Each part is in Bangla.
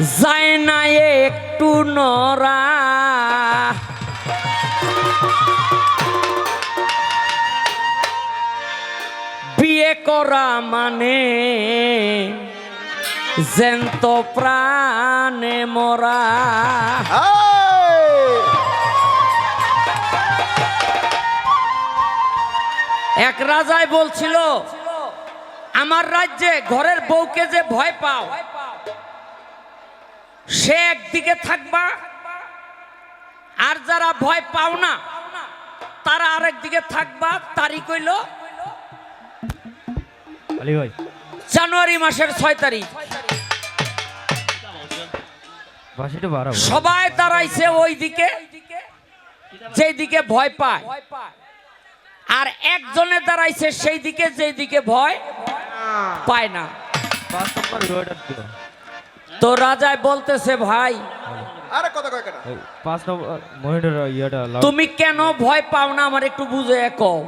যায় না একটু নরা বিয়ে করা মানে জ্যান্ত প্রাণে মরা। এক রাজায় বলছিল, আমার রাজ্যে ঘরের বউকে যে ভয় পাও সে একদিকে থাকবা আর যারা ভয় পাও না তারা আরেক দিকে থাকবা তারিখ হইল জানুয়ারি মাসের ছয় তারিখ। সবাই দাঁড়াইছে ওই দিকে যেই দিকে ভয় পায়। আর একজনে দাঁড়াইছে সেই দিকে যেই দিকে ভয় পায় না। তো রাজায় বলতেছে ভাই আরে কথা কয় কেন? পাঁচ নম্বর মহিলার ইয়েটা তুমি কেন ভয় পাও না? আমার একটু বুঝে কও।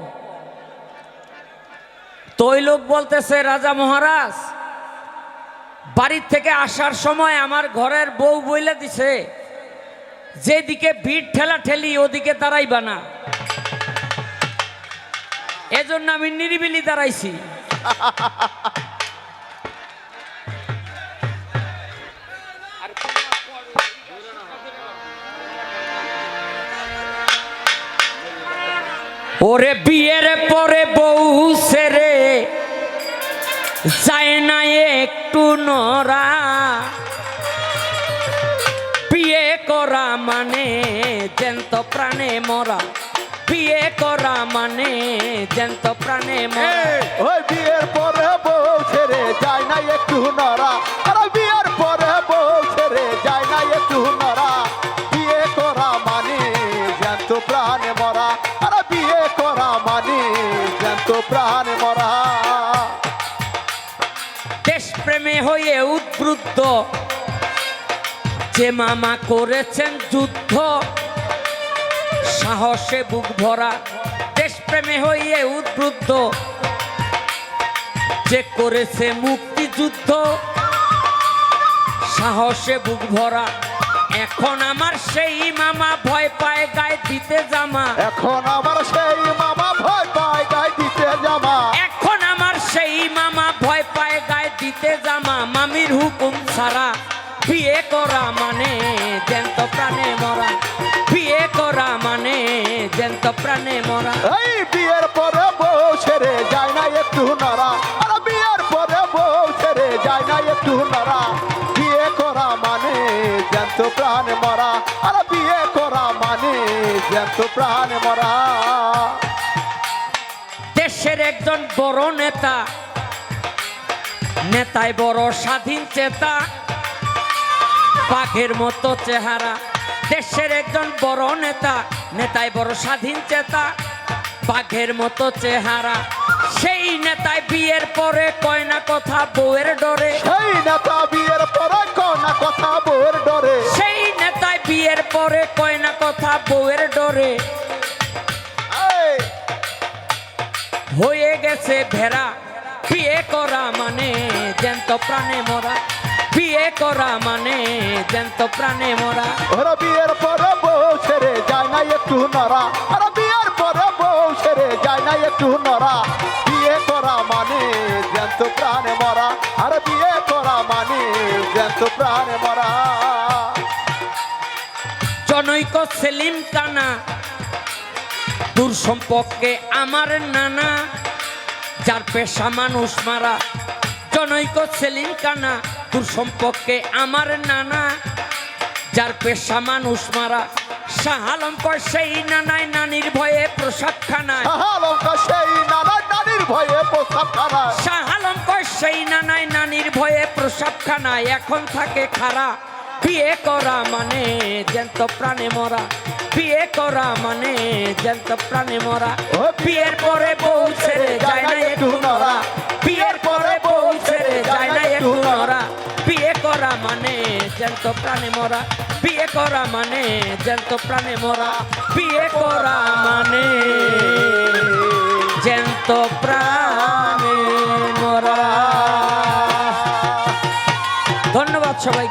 তো ওই লোক বলতেছে রাজা মহারাজ বাড়ির থেকে আসার সময় আমার ঘরের বউ বইলে দিছে যেদিকে ভিড় ঠেলা ঠেলি ওদিকে দাঁড়াইবা না। এজন্য আমি নিরিবিলি দাঁড়াইছি। ওরে বিয়ের পরে বউ সেরে যায় না একটু নরা বিয়ে করা মানে জ্যান্ত প্রাণে মরা। বিয়ে করা মানে জ্যান্ত প্রাণে মরা। ওই বিয়ের পরে বউ ছেড়ে যায় না একটু নরা বিয়ের পরে বউ ছেড়ে যায় না একটু নরা দেশপ্রেমে হয়ে উদ্বুদ্ধ। যে মামা করেছেন যুদ্ধ, সাহসে বুক ভরা, দেশপ্রেমে হয়ে উদ্বুদ্ধ। যে করেছে মুক্তিযুদ্ধ, সাহসে বুক ভরা। এখন আমার সেই মামা ভয় পায় গায়ে দিতে জামা। এখন আমার সেই মামা ভয় পায়। দিতে জামা মামির হুকুম ছাড়া বিয়ে করা মানে জ্যান্ত প্রাণে মরা। বিয়ে করা মানে জ্যান্ত প্রাণে মরা। এই বিয়ের পরে বউ ছেড়ে যায় না একটু নরা আর বিয়ের পরে বউ ছেড়ে যায় না একটু নরা বিয়ে করা মানে জ্যান্ত প্রাণ মরা। আর বিয়ে করা মানে জ্যান্ত প্রাণ মরা। দেশের একজন বড় নেতা নেতায় বড় স্বাধীন চেতা। পাখের মতো চেহারা দেশের একজন বড় নেতা। নেতায় বড় স্বাধীন চেতা পাখের মতো চেহারা। সেই নেতায় বিয়ের পরে কয় না কথা বউয়ের ডরে। সেই নেতা বিয়ের পরে কয় না কথা বউয়ের ডরে। সেই নেতায় বিয়ের পরে কয় না কথা বউয়ের ডরে। হয়ে গেছে ভেড়া। বিয়ে করা মানে জ্যান্ত প্রাণে মরা। বিয়ে করা মানে জ্যান্ত প্রাণে মরা। ওরা বিয়ের পরে বউ ছেড়ে যায় না একটু নরা আর বিয়ের পরে বউ ছেড়ে যায় না একটু নরা বিয়ে করা মানে জ্যান্ত প্রাণে মরা। আর বিয়ে করা মানে জ্যান্ত প্রাণে মরা। জনৈক সেলিম কানা দূর সম্পর্কে আমার নানা। যার পেশা মানুষ মারা জনৈক সেলিম কানা দূর সম্পর্কে আমার নানা। যার পেশা মানুষ মারা শাহালম কয় সেই নানায় নানির ভয়ে প্রসাদ খানায়। সেই নানা নানির ভয়ে প্রস্তাব খানা শাহালম কয় সেই নানায় নানির ভয়ে প্রসাব খানায়। এখন থাকে খারা বিয়ে করা মানে জ্যান্ত প্রাণে মরা। বিয়ে করা মানে জ্যান্ত প্রাণে মরা। ও বিয়ের পরে বউ ছেড়ে যায় না একটু নরা বিয়ের পরে বউ ছেড়ে যায় না একটু নরা বিয়ে করা মানে জ্যান্ত প্রাণে মরা। বিয়ে করা মানে জ্যান্ত প্রাণে মরা। বিয়ে করা মানে জ্যান্ত প্রাণে মরা। ধন্যবাদ সবাইকে।